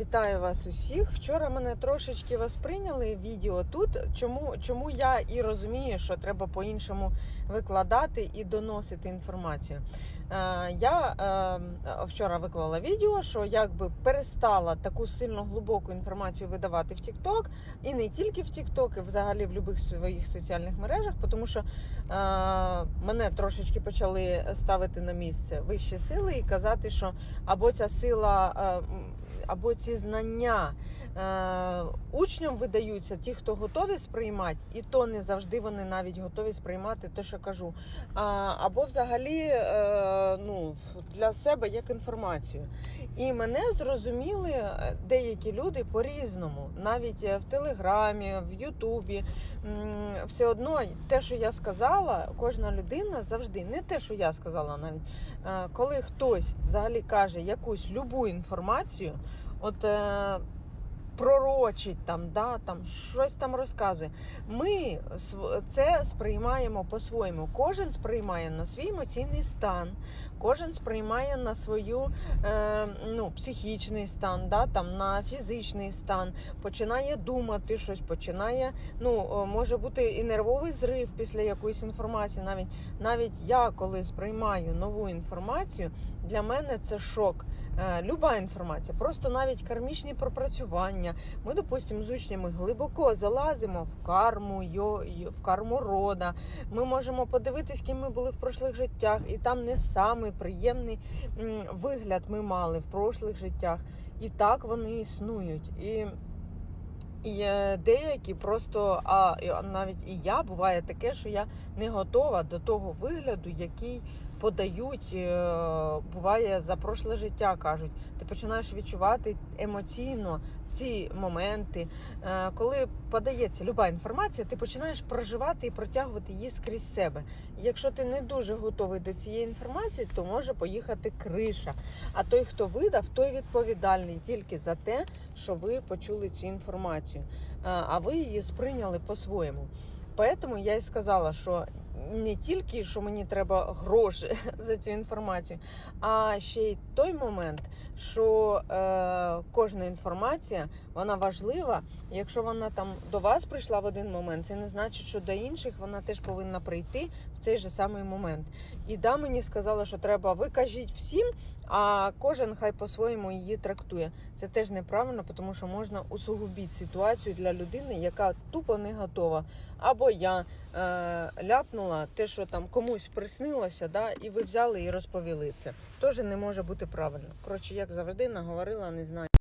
Вітаю вас усіх. Вчора мене трошечки восприйняли відео тут. Чому, чому я і розумію, що треба по-іншому викладати і доносити інформацію. Е, я е, вчора виклала відео, що якби перестала таку сильно глибоку інформацію видавати в TikTok, і не тільки в TikTok, і взагалі в будь-яких своїх соціальних мережах, тому що е, мене трошечки почали ставити на місце вищі сили і казати, що або ця сила. е, або ці знання е, учням видаються, ті, хто готові сприймати, і то не завжди вони навіть готові сприймати те, що кажу. А, або взагалі е, ну, для себе як інформацію. І мене зрозуміли е, деякі люди по-різному, навіть е, в Телеграмі, в Ютубі. Все одно те, що я сказала, кожна людина завжди, не те, що я сказала навіть, е, коли хтось взагалі каже якусь любу інформацію, от е, пророчить там, да, там щось там розказує. Ми це сприймаємо по-своєму. Кожен сприймає на свій емоційний стан, кожен сприймає на свою е, ну, психічний стан, да, там, на фізичний стан, починає думати щось, починає, ну, може бути і нервовий зрив після якоїсь інформації. Навіть навіть я, коли сприймаю нову інформацію, для мене це шок. Е, Люба інформація, просто навіть кармічні пропрацювання. Ми, допустимо, з учнями глибоко залазимо в карму, в карму рода. Ми можемо подивитись, ким ми були в прошлих життях, і там не самий приємний вигляд ми мали в прошлих життях. І так вони існують. І і е, деякі просто, а навіть і я буває таке, що я не готова до того вигляду, який подають, е, буває за прошле життя. кажуть, ти починаєш відчувати емоційно ці моменти. Е, Коли подається люба інформація, ти починаєш проживати і протягувати її скрізь себе. Якщо ти не дуже готовий до цієї інформації, то може поїхати криша. А той, хто видав, той відповідальний тільки за те, що ви почули цю інформацію, а а ви її сприйняли по-своєму. Поэтому я і сказала, що не тільки що мені треба гроші за цю інформацію, а ще й той момент, що е, кожна інформація вона важлива. Якщо вона там до вас прийшла в один момент, це не значить, що до інших вона теж повинна прийти в цей же самий момент. І да, мені сказали, що треба ви кажіть всім, а кожен хай по-своєму її трактує. Це теж неправильно, тому що можна усугубити ситуацію для людини, яка тупо не готова. Або я е, ляпнула те, що там комусь приснилося, да, і ви взяли і розповіли це. Теж не може бути правильно. Коротше, як завжди, наговорила, не знаю.